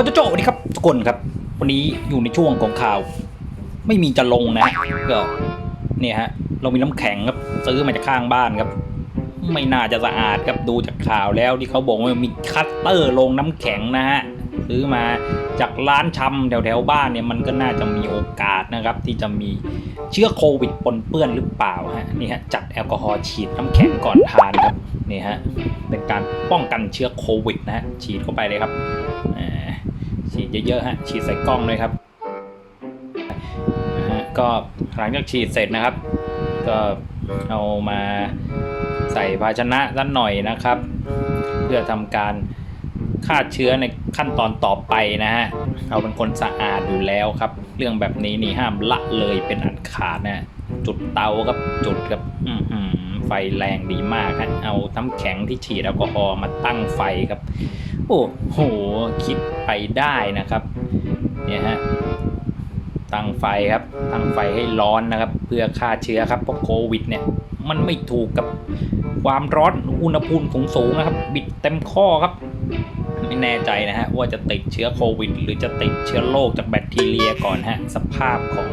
รโจโจสวัสดีครับทุกคนครับ วันนี้อยู่ในช่วงของข่าว ไม่มีจะลงนะก็เนี่ยฮะ เรามีน้ำแข็งครับ ซื้อมาจากข้างบ้านครับ ไม่น่าจะสะอาดครับดูจากข่าวแล้วที่เขาบอกว่ามีคัตเตอร์ลงน้ำแข็งนะฮะซื้อมาจากร้านชำแถวแถวๆบ้านเนี่ยมันก็น่าจะมีโอกาสนะครับ ที่จะมีเชื้อโควิดปนเปื้อนหรือเปล่าฮะนี่ฮะจัดแอลกอฮอล์ฉีดน้ำแข็งก่อนทานครับนี่ฮะเป็นการป้องกันเชื้อโควิดนะฮะฉีดเข้าไปเลยครับอ่า ฉีดเยอะๆฮะฉีดใส่กล้องเลยครับนะฮะก็หลังจากฉีดเสร็จนะครับ ก็เอามาใส่ภาชนะด้านหน่อยนะครับ เพื่อทำการฆ่าเชื้อในขั้นตอนต่อไปนะฮะเราเป็นคนสะอาดอยู่แล้วครับ เรื่องแบบนี้นี่ห้ามละเลยเป็นอันขาดนะจุดเตาครับจุดครับ อื้อหือ ไฟแรงดีมากฮะเอาน้ำแข็งที่ฉีดแอลกอฮอล์มาตั้งไฟครับ โอ้โห คิดไปได้นะครับ เนี่ยฮะ ตั้งไฟครับ ตั้งไฟให้ร้อนนะครับ เพื่อฆ่าเชื้อครับ เพราะโควิดเนี่ย มันไม่ถูกกับความร้อนอุณหภูมิสูงสูงๆนะครับ บิดเต็มข้อครับไม่แน่ใจนะฮะ ว่าจะติดเชื้อโควิด หรือจะติดเชื้อโรคจากแบคทีเรียก่อนฮะ สภาพของ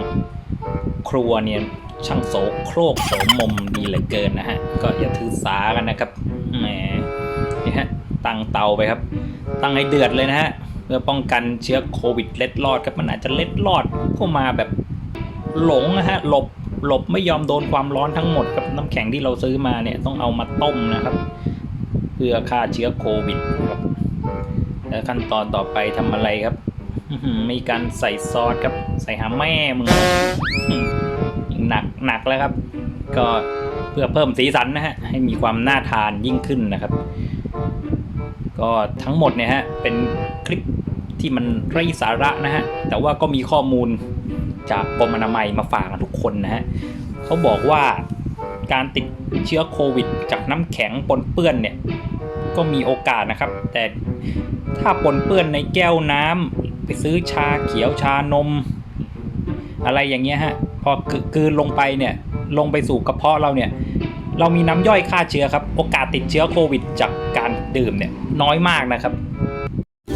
ครัวเนี่ย ช่างโสโครกโสมมดีเหลือเกินนะฮะ ก็อย่าถือสากันนะครับแหมนี่ฮะตั้งเตาไปครับ ตั้งให้เดือดเลยนะฮะเพื่อป้องกันเชื้อโควิดเล็ดลอดครับมันอาจจะเล็ดลอดเข้ามาแบบหลงนะฮะหลบหลบไม่ยอมโดนความร้อนทั้งหมดกับน้ำแข็งที่เราซื้อมาเนี่ยต้องเอามาต้มนะครับ เพื่อฆ่าเชื้อโควิดครับแล้วขั้นตอนต่อไปทำอะไรครับมีการใส่ซอสครับ ใส่หาแม่มึง หนักหนักแล้วครับ ก็เพื่อเพิ่มสีสันนะฮะให้มีความน่าทานยิ่งขึ้นนะครับ ก็ทั้งหมดเนี่ยฮะเป็นคลิปที่มันไร้สาระนะฮะแต่ว่าก็มีข้อมูลจากกรมอนามัยมาฝากกันทุกคนนะฮะเขาบอกว่าการติดเชื้อโควิด จากน้ำแข็งปนเปื้อนเนี่ยก็มีโอกาสนะครับ แต่ถ้าปนเปื้อนในแก้วน้ำไปซื้อชาเขียวชานม อะไรอย่างเงี้ยฮะพอกกลืนลงไปเนี่ยลงไปสู่กระเพาะเราเนี่ยเรามีน้ำย่อยฆ่าเชื้อครับ โอกาสติดเชื้อโควิด จากการดื่มเนี่ยน้อยมากนะครับ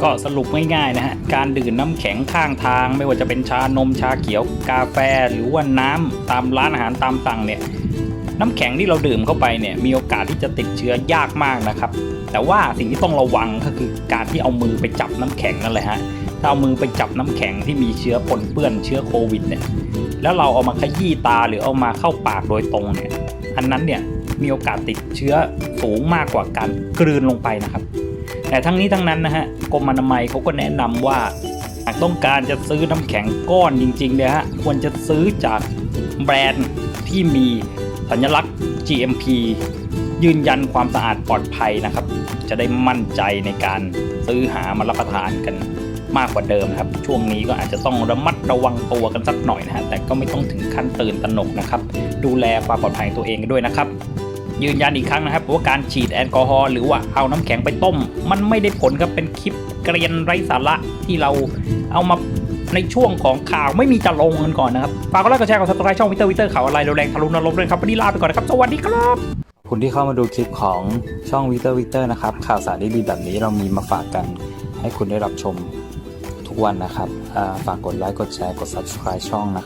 ก็สรุปง่ายๆนะฮะการดื่มน้ำแข็งข้างทาง ไม่ว่าจะเป็นชานมชาเขียวกาแฟหรือว่าน้ำตามร้านอาหารตามสั่งเนี่ยน้ำแข็งที่เราดื่มเข้าไปเนี่ยมีโอกาสที่จะติดเชื้อยากมากนะครับ แต่ว่าสิ่งที่ต้องระวังก็คือการที่เอามือไปจับน้ำแข็งนั่นแหละฮะ ถ้าเอามือไปจับน้ำแข็งที่มีเชื้อปนเปื้อนเชื้อโควิดเนี่ยแล้วเราเอามาขยี้ตาหรือเอามาเข้าปากโดยตรงเนี่ยอันนั้นเนี่ยมีโอกาสติดเชื้อสูงมากกว่าการกลืนลงไปนะครับ แต่ทั้งนี้ทั้งนั้นนะฮะกรมอนามัยเขาก็แนะนำว่าหากต้องการจะซื้อน้ำแข็งก้อนจริงๆเนี่ยฮะควรจะซื้อจากแบรนด์ที่มีสัญลักษณ์ GMP ยืนยันความสะอาดปลอดภัยนะครับ จะได้มั่นใจในการซื้อหามารับประทานกัน มากกว่าเดิมนะครับ ช่วงนี้ก็อาจจะต้องระมัดระวังตัวกันสักหน่อยนะฮะแต่ก็ไม่ต้องถึงขั้นตื่นตระหนกนะครับ ดูแลความปลอดภัยตัวเองกันด้วยนะครับยืนยันอีกครั้งนะครับว่าการฉีดแอลกอฮอล์หรือว่าเอาน้ำแข็งไปต้ม มันไม่ได้ผลครับเป็นคลิปเกรียนไร้สาระที่เราเอามาในช่วงของข่าวไม่มีจะลงกันก่อนนะครับฝากกดไลค์กดแชร์กดซับสไครต์ช่องวิเตอร์วิเตอร์ข่าวอะไรแรงทะลุนรกด้วยครับวันนี้ลาไปก่อนนะครับสวัสดีครับคุณที่เข้ามาดูคลิปของช่องวิเตอร์วิเตอร์นะครับข่าวสารดีๆแบบนี้เรามีมาฝากกันให้คุณได้รับชมทุก วันนะครับฝากกดไลค์กดแชร์กด subscribe ช่องนะครับ